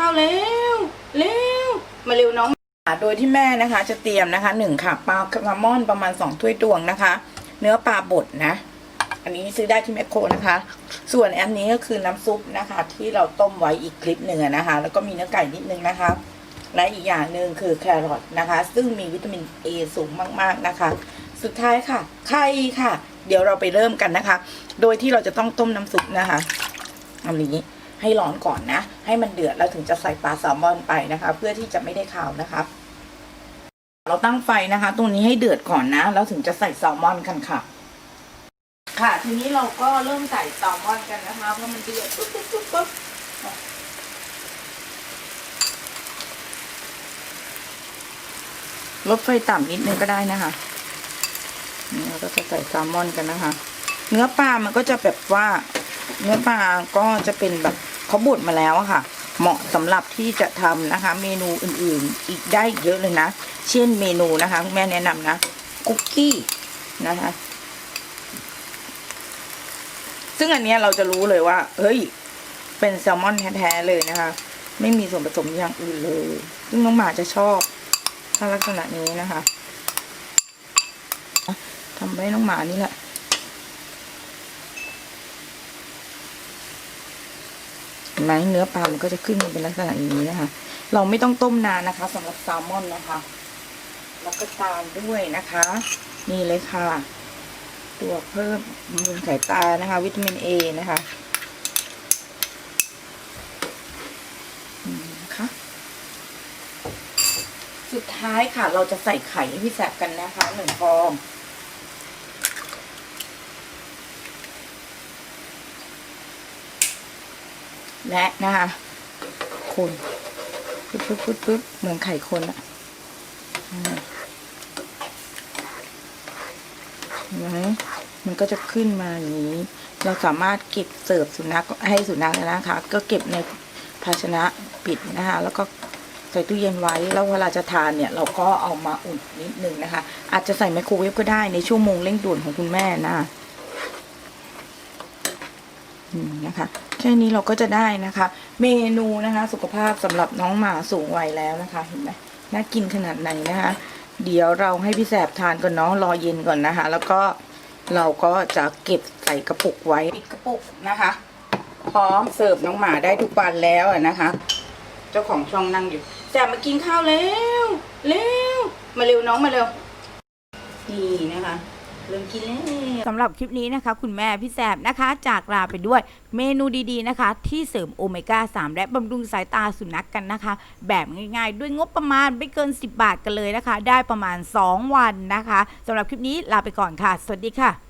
ข้าวเร็วเร็วมาเร็วน้องโดยที่แม่นะคะ จะเตรียมนะคะหนึ่งค่ะปลาแซลมอนประมาณสองถ้วยตวงนะคะ เนื้อปลาบดนะ อันนี้ซื้อได้ที่แมคโครนะคะ ส่วนอันนี้ก็คือน้ำซุปนะคะ ที่เราต้มไว้อีกคลิปหนึ่งนะคะ แล้วก็มีเนื้อไก่นิดนึงนะคะ และอีกอย่างหนึ่งคือแครอทนะคะ ซึ่งมีวิตามินเอสูงมากๆนะคะ สุดท้ายค่ะ ไข่ค่ะ เดี๋ยวเราไปเริ่มกันนะคะ โดยที่เราจะต้องต้มน้ำซุปนะคะอาอย่างนี้ ให้ร้อนก่อนนะ ให้มันเดือดแล้วถึงจะใส่ปลาแซลมอนไปนะคะ เพื่อที่จะไม่ได้คาวนะคะ เราตั้งไฟนะคะ ตรงนี้ให้เดือดก่อนนะ แล้วถึงจะใส่แซลมอนกันค่ะ ค่ะ ทีนี้เราก็เริ่มใส่แซลมอนกันนะคะ เพราะมันเดือดปุ๊บปุ๊บปุ๊บปุ๊บลดไฟต่ำนิดนึงก็ได้นะคะนี่เราก็จะใส่แซลมอนกันนะคะ เนื้อปลามันก็จะแบบว่า เนื้อปลาก็จะเป็นแบบ เขาบดมาแล้วอะค่ะ เหมาะสำหรับที่จะทำนะคะ เมนูอื่นๆ อีกได้เยอะเลยนะ เช่นเมนูนะคะคุณแม่แนะนำนะ คุกกี้นะคะ ซึ่งอันนี้เราจะรู้เลยว่า เฮ้ย เป็นแซลมอนแท้ๆเลยนะคะ ไม่มีส่วนผสมอย่างอื่นเลย ซึ่งน้องหมาจะชอบถ้าลักษณะนี้นะคะทำให้น้องหมานี่แหละ ห็นไหมเนื้อปลามันก็จะขึ้นมาเป็นลักษณะอย่างนี้นะคะ เราไม่ต้องต้มนานนะคะสำหรับแซลมอนนะคะ แล้วก็ตามด้วยนะคะ นี่เลยค่ะ ตัวเพิ่มบำรุงสายตานะคะ วิตามินเอนะคะนะคะสุดท้ายค่ะ เราจะใส่ไข่ให้พี่แสบกันนะคะหนึ่งฟอง และนะคะคนปึ๊บปึ๊บปึ๊บปึ๊บเหมือนไข่คนอะเห็นไหมมันก็จะขึ้นมาอย่างนี้ เราสามารถเก็บเสิร์ฟสุนัขให้สุนัขนะคะ ก็เก็บในภาชนะปิดนะคะ แล้วก็ใส่ตู้เย็นไว้ แล้วเวลาจะทานเนี่ย เราก็เอามาอุ่นนิดนึงนะคะ อาจจะใส่ไมโครเวฟก็ได้ในชั่วโมงเร่งด่วนของคุณแม่นะ นะคะแค่นี้เราก็จะได้นะคะ เมนูนะคะ สุขภาพสำหรับน้องหมาสูงวัยแล้วนะคะเห็นไหมน่ากินขนาดไหนนะคะ เดี๋ยวเราให้พี่แสบทานก่อนเนาะรอเย็นก่อนนะคะ แล้วก็เราก็จะเก็บใส่กระปุกไว้ปิดกระปุกนะคะ พร้อมเสิร์ฟน้องหมาได้ทุกวันแล้วนะคะ เจ้าของช่องนั่งอยู่แสบมากินข้าวเร็วเร็วมาเร็วน้องมาเร็วนี่นะคะ เริ่มกินแล้วสำหรับคลิปนี้นะคะ คุณแม่พี่แสบนะคะ จากลาไปด้วยเมนูดีๆนะคะ ที่เสริมโอเมก้า 3 และบำรุงสายตาสุนัขกกันนะคะ แบบง่ายๆ ด้วยงบประมาณไม่เกิน 10 บาทกันเลยนะคะ ได้ประมาณ 2 วันนะคะสำหรับคลิปนี้ลาไปก่อนค่ะ สวัสดีค่ะ